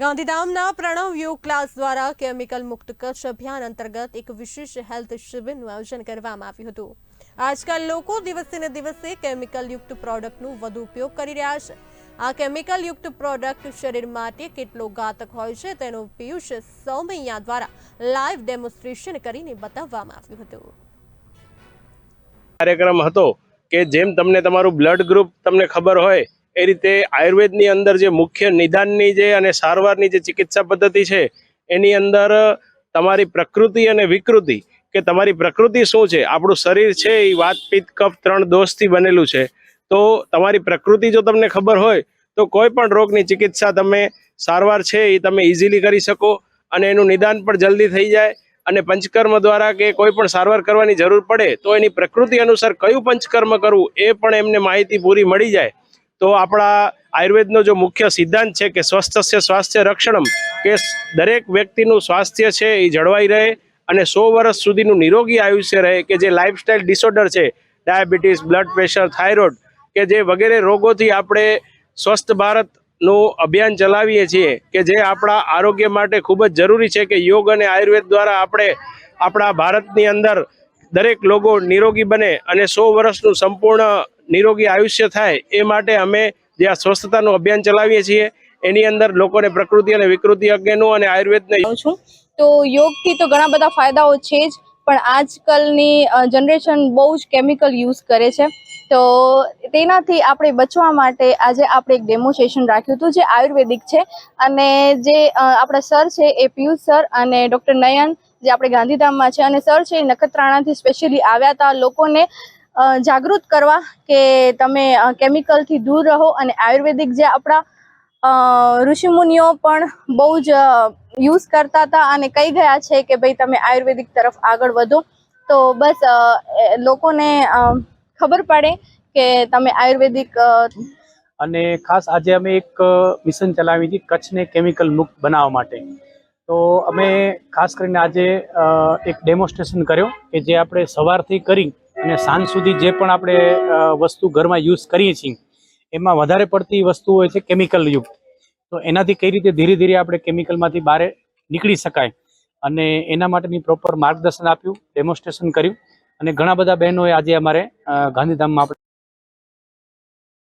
ગાંધીધામના પ્રણવ યોગ ક્લાસ દ્વારા કેમિકલ મુક્ત કચ્છ અભિયાન અંતર્ગત એક વિશેષ હેલ્થ શિબિરનું આયોજન કરવામાં આવ્યું હતું. આજકાલ લોકો દિવસે ને દિવસે કેમિકલ યુક્ત પ્રોડક્ટનું વધુ ઉપયોગ કરી રહ્યા છે. આ કેમિકલ યુક્ત પ્રોડક્ટ શરીર માટે કેટલો ઘાતક હોય છે તેનું પિયુષ સૌમૈયા દ્વારા લાઈવ ડેમોન્સ્ટ્રેશન કરીને બતાવવામાં આવ્યું હતું. કાર્યક્રમ હતો કે જેમ તમને તમારું બ્લડ ગ્રુપ તમને ખબર હોય એ રીતે આયુર્વેદની અંદર જે મુખ્ય નિદાનની જે અને સારવારની જે ચિકિત્સા પદ્ધતિ છે, એની અંદર તમારી પ્રકૃતિ અને વિકૃતિ, કે તમારી પ્રકૃતિ શું છે, આપણું શરીર છે એ વાત, પિત્ત, કફ ત્રણ દોષથી બનેલું છે. તો તમારી પ્રકૃતિ જો તમને ખબર હોય, તો કોઈ પણ રોગની ચિકિત્સા તમે સારવાર છે એ તમે ઇઝીલી કરી શકો અને એનું નિદાન પણ જલ્દી થઈ જાય અને પંચકર્મ દ્વારા કે કોઈ પણ સારવાર કરવાની જરૂર પડે, તો એની પ્રકૃતિ અનુસાર કયું પંચકર્મ કરવું એ પણ એમને માહિતી પૂરી મળી જાય. તો આપણા આયુર્વેદનો જો મુખ્ય સિદ્ધાંત છે કે સ્વસ્થસ્ય સ્વાસ્થ્ય રક્ષણમ, કે દરેક વ્યક્તિનું સ્વાસ્થ્ય છે એ જળવાઈ રહે અને સો વર્ષ સુધીનું નિરોગી આયુષ્ય રહે, કે જે લાઇફસ્ટાઇલ ડિસઓર્ડર છે ડાયાબિટીસ બ્લડ પ્રેશર થાઇરોઇડ કે જે વગેરે રોગોથી આપણે સ્વસ્થ ભારતનું અભિયાન ચલાવીએ છીએ, કે જે આપણા આરોગ્ય માટે ખૂબ જ જરૂરી છે કે યોગ અને આયુર્વેદ દ્વારા આપણે આપણા ભારતની અંદર દરેક લોકો નિરોગી બને અને સો વર્ષનું સંપૂર્ણ નિરોગી આયુષ્ય થાય એ માટે અમે જે આ સ્વસ્થતાનું અભિયાન ચલાવીએ છીએ, એની અંદર લોકોને પ્રકૃતિ અને વિકૃતિ અંગેનું અને આયુર્વેદને છું. તો યોગથી તો ઘણા બધા ફાયદાઓ છે જ, પણ આજકાલની જનરેશન બહુ જ કેમિકલ યુઝ કરે છે. તો તેનાથી આપણે બચવા માટે આજે આપણે એક ડેમો રાખ્યું હતું જે આયુર્વેદિક છે. અને જે આપણા સર છે એ પિયુષ સર અને ડૉક્ટર નયન, જે આપણે ગાંધીધામમાં છે. અને સર છે એ નખત્રાણાથી સ્પેશિયલી આવ્યા હતા. લોકોને જાગૃત કરવા કે તમે કેમિકલથી દૂર રહો અને આયુર્વેદિક જે આપણા ઋષિમુનિઓ પણ બહુ જ યુઝ કરતા હતા અને કહી ગયા છે કે ભાઈ તમે આયુર્વેદિક તરફ આગળ વધો. તો બસ લોકોને ખબર પડે કે તમે આયુર્વેદિક અને ખાસ આજે અમે એક મિશન ચલાવી હતી કચ્છને કેમિકલ મુક્ત બનાવવા માટે. તો અમે ખાસ કરીને આજે એક ડેમોન્સ્ટ્રેશન કર્યો કે જે આપણે સવારથી કરી અને સાંજ સુધી જે પણ આપણે વસ્તુ ઘરમાં યુઝ કરીએ છીએ, એમાં વધારે પડતી વસ્તુ હોય છે કેમિકલ યુક્ત. તો એનાથી કઈ રીતે ધીરે ધીરે આપણે કેમિકલમાંથી બહાર નીકળી શકાય? અને એના માટેની પ્રોપર માર્ગદર્શન આપ્યું ડેમોન્સ્ટ્રેશન કર્યું. અને ઘણા બધા બહેનોએ આજે અમારે ગાંધીધામમાં